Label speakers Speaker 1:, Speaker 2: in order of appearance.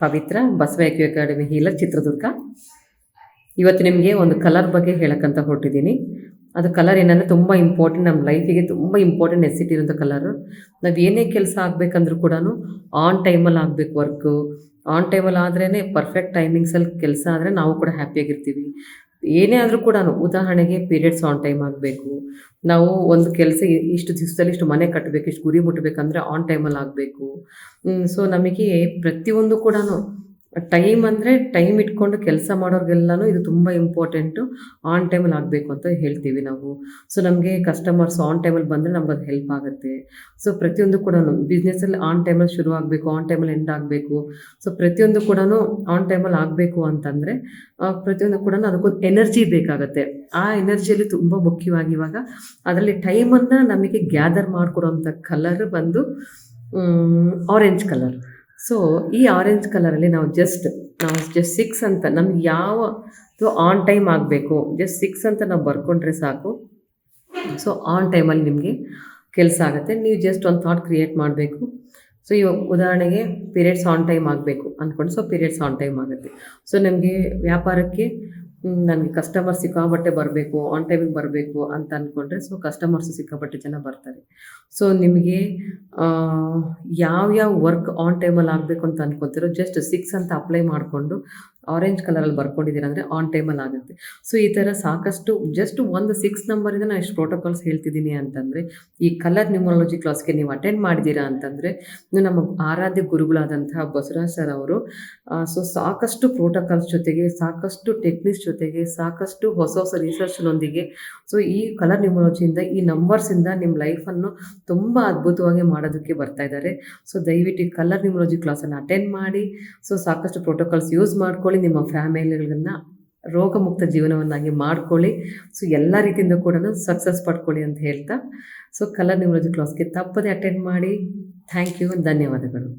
Speaker 1: Pavitra Basava acu academy healer Chitradurga. ಇವತ್ತು ನಿಮಗೆ ಒಂದು ಕಲರ್ ಬಗ್ಗೆ ಹೇಳಕ್ಕಂತ ಹೊರಟಿದ್ದೀನಿ. ಅದು ಕಲರ್ ಏನಂದರೆ ತುಂಬ ಇಂಪಾರ್ಟೆಂಟ್ ನಮ್ಮ ಲೈಫಿಗೆ ತುಂಬ ಇಂಪಾರ್ಟೆಂಟ್ ನೆಸಿಟಿರೋಂಥ ಕಲರು ನಾವು ಏನೇ ಕೆಲಸ ಆಗಬೇಕಂದ್ರೂ ಕೂಡ ಆನ್ ಟೈಮಲ್ಲಿ ಆಗಬೇಕು ವರ್ಕು ಆನ್ ಟೈಮಲ್ಲಿ ಆದ್ರೇ ಪರ್ಫೆಕ್ಟ್ ಟೈಮಿಂಗ್ಸಲ್ಲಿ ಕೆಲಸ ಆದರೆ ನಾವು ಕೂಡ ಹ್ಯಾಪಿಯಾಗಿರ್ತೀವಿ ಏನೇ ಆದರೂ ಕೂಡ ಉದಾಹರಣೆಗೆ ಪೀರಿಯಡ್ಸ್ ಆನ್ ಟೈಮ್ ಆಗಬೇಕು. ನಾವು ಒಂದು ಕೆಲಸ ಇಷ್ಟು ದಿವಸದಲ್ಲಿ ಇಷ್ಟು ಮನೆ ಕಟ್ಟಬೇಕು ಇಷ್ಟು ಗುರಿ ಮುಟ್ಟಬೇಕಂದ್ರೆ ಆನ್ ಟೈಮಲ್ಲಿ ಆಗಬೇಕು. ಸೊ ನಮಗೆ ಪ್ರತಿಯೊಂದು ಕೂಡ ಟೈಮ್ ಅಂದರೆ ಟೈಮ್ ಇಟ್ಕೊಂಡು ಕೆಲಸ ಮಾಡೋರಿಗೆಲ್ಲನೂ ಇದು ತುಂಬ ಇಂಪಾರ್ಟೆಂಟು ಆನ್ ಟೈಮಲ್ಲಿ ಆಗಬೇಕು ಅಂತ ಹೇಳ್ತೀವಿ ನಾವು. ಸೊ ನಮಗೆ ಕಸ್ಟಮರ್ಸ್ ಆನ್ ಟೈಮಲ್ಲಿ ಬಂದರೆ ನಮ್ಗೆ ಅದು ಹೆಲ್ಪ್ ಆಗುತ್ತೆ. ಸೊ ಪ್ರತಿಯೊಂದು ಕೂಡ ಬಿಸ್ನೆಸ್ಸಲ್ಲಿ ಆನ್ ಟೈಮಲ್ಲಿ ಶುರು ಆಗಬೇಕು ಆನ್ ಟೈಮಲ್ಲಿ ಎಂಡ್ ಆಗಬೇಕು. ಸೊ ಪ್ರತಿಯೊಂದು ಕೂಡ ಆನ್ ಟೈಮಲ್ಲಿ ಆಗಬೇಕು ಅಂತಂದರೆ ಪ್ರತಿಯೊಂದು ಕೂಡ ಅದಕ್ಕೊಂದು ಎನರ್ಜಿ ಬೇಕಾಗುತ್ತೆ. ಆ ಎನರ್ಜಿಯಲ್ಲಿ ತುಂಬ ಮುಖ್ಯವಾಗಿ ಇವಾಗ ಅದರಲ್ಲಿ ಟೈಮನ್ನು ನಮಗೆ ಗ್ಯಾದರ್ ಮಾಡಿಕೊಡೋಂಥ ಕಲರ್ ಬಂದು ಆರೆಂಜ್ ಕಲರ್ ಸೊ ಈ ಆರೆಂಜ್ ಕಲರಲ್ಲಿ ನಾವು ಜಸ್ಟ್ ನಾವು ಜಸ್ಟ್ ಸಿಕ್ಸ್ ಅಂತ, ನಮ್ಗೆ ಯಾವ ಆನ್ ಟೈಮ್ ಆಗಬೇಕು ಜಸ್ಟ್ ಸಿಕ್ಸ್ ಅಂತ ನಾವು ಬರ್ಕೊಂಡ್ರೆ ಸಾಕು. ಸೊ ಆನ್ ಟೈಮಲ್ಲಿ ನಿಮಗೆ ಕೆಲಸ ಆಗುತ್ತೆ. ನೀವು ಜಸ್ಟ್ ಒಂದು ಥಾಟ್ ಕ್ರಿಯೇಟ್ ಮಾಡಬೇಕು. ಸೊ ಇವಾಗ ಉದಾಹರಣೆಗೆ ಪೀರಿಯಡ್ಸ್ ಆನ್ ಟೈಮ್ ಆಗಬೇಕು ಅಂದ್ಕೊಂಡು ಸೊ ಪೀರಿಯಡ್ಸ್ ಆನ್ ಟೈಮ್ ಆಗುತ್ತೆ. ಸೊ ನಮಗೆ ವ್ಯಾಪಾರಕ್ಕೆ ನನಗೆ ಕಸ್ಟಮರ್ ಸಿಕ್ಕಾಬಟ್ಟೆ ಬರಬೇಕು ಆನ್ ಟೈಮಿಗೆ ಬರಬೇಕು ಅಂತ ಅಂದ್ಕೊಂಡ್ರೆ ಸೊ ಕಸ್ಟಮರ್ಸ್ ಸಿಕ್ಕಾಪಟ್ಟೆ ಜನ ಬರ್ತಾರೆ. ಸೊ ನಿಮಗೆ ಯಾವ್ಯಾವ ವರ್ಕ್ ಆನ್ ಟೈಮಲ್ಲಿ ಆಗಬೇಕು ಅಂತ ಅನ್ಕೊತಿರೋ ಜಸ್ಟ್ ಸಿಕ್ಸ್ ಅಂತ ಅಪ್ಲೈ ಮಾಡಿಕೊಂಡು ಆರೆಂಜ್ ಕಲರಲ್ಲಿ ಬರ್ಕೊಂಡಿದ್ದೀರ ಅಂದರೆ ಆನ್ ಟೈಮಲ್ಲಿ ಆಗುತ್ತೆ. ಸೊ ಈ ಥರ ಸಾಕಷ್ಟು ಜಸ್ಟ್ ಒಂದು ಸಿಕ್ಸ್ ನಂಬರಿಂದ ನಾನು ಎಷ್ಟು ಪ್ರೋಟೋಕಾಲ್ಸ್ ಹೇಳ್ತಿದ್ದೀನಿ ಅಂತಂದರೆ, ಈ ಕಲರ್ ನ್ಯೂಮರಾಲಜಿ ಕ್ಲಾಸ್ಗೆ ನೀವು ಅಟೆಂಡ್ ಮಾಡಿದ್ದೀರಾ ಅಂತಂದರೆ ನಮ್ಮ ಆರಾಧ್ಯ ಗುರುಗಳಾದಂತಹ ಬಸವರಾಜ್ ಸರ್ ಅವರು ಸೊ ಸಾಕಷ್ಟು ಪ್ರೋಟೋಕಾಲ್ಸ್ ಜೊತೆಗೆ ಸಾಕಷ್ಟು ಟೆಕ್ನಿಕ್ಸ್ ಜೊತೆಗೆ ಸಾಕಷ್ಟು ಹೊಸ ಹೊಸ ರಿಸರ್ಚ್ನೊಂದಿಗೆ ಸೊ ಈ ಕಲರ್ ನ್ಯೂಮರಾಲಜಿಯಿಂದ ಈ ನಂಬರ್ಸಿಂದ ನಿಮ್ಮ ಲೈಫನ್ನು ತುಂಬ ಅದ್ಭುತವಾಗಿ ಮಾಡೋದಕ್ಕೆ ಬರ್ತಾ ಇದ್ದಾರೆ. ಸೊ ದಯವಿಟ್ಟು ಕಲರ್ ನ್ಯೂಮರಾಲಜಿ ಕ್ಲಾಸನ್ನು ಅಟೆಂಡ್ ಮಾಡಿ. ಸೊ ಸಾಕಷ್ಟು ಪ್ರೋಟೋಕಾಲ್ಸ್ ಯೂಸ್ ಮಾಡ್ಕೊಳ್ಳಿ. ನಿಮ್ಮ ಫ್ಯಾಮಿಲಿಗಳನ್ನ ರೋಗಮುಕ್ತ ಜೀವನವನ್ನಾಗಿ ಮಾಡ್ಕೊಳ್ಳಿ. ಸೊ ಎಲ್ಲ ರೀತಿಯಿಂದ ಕೂಡ ಸಕ್ಸಸ್ ಪಡ್ಕೊಳ್ಳಿ ಅಂತ ಹೇಳ್ತಾ. ಸೊ ಕಲರ್ ನ್ಯೂಮರಾಲಜಿ ಕ್ಲಾಸ್ಗೆ ತಪ್ಪದೆ ಅಟೆಂಡ್ ಮಾಡಿ. ಥ್ಯಾಂಕ್ ಯು ಧನ್ಯವಾದಗಳು.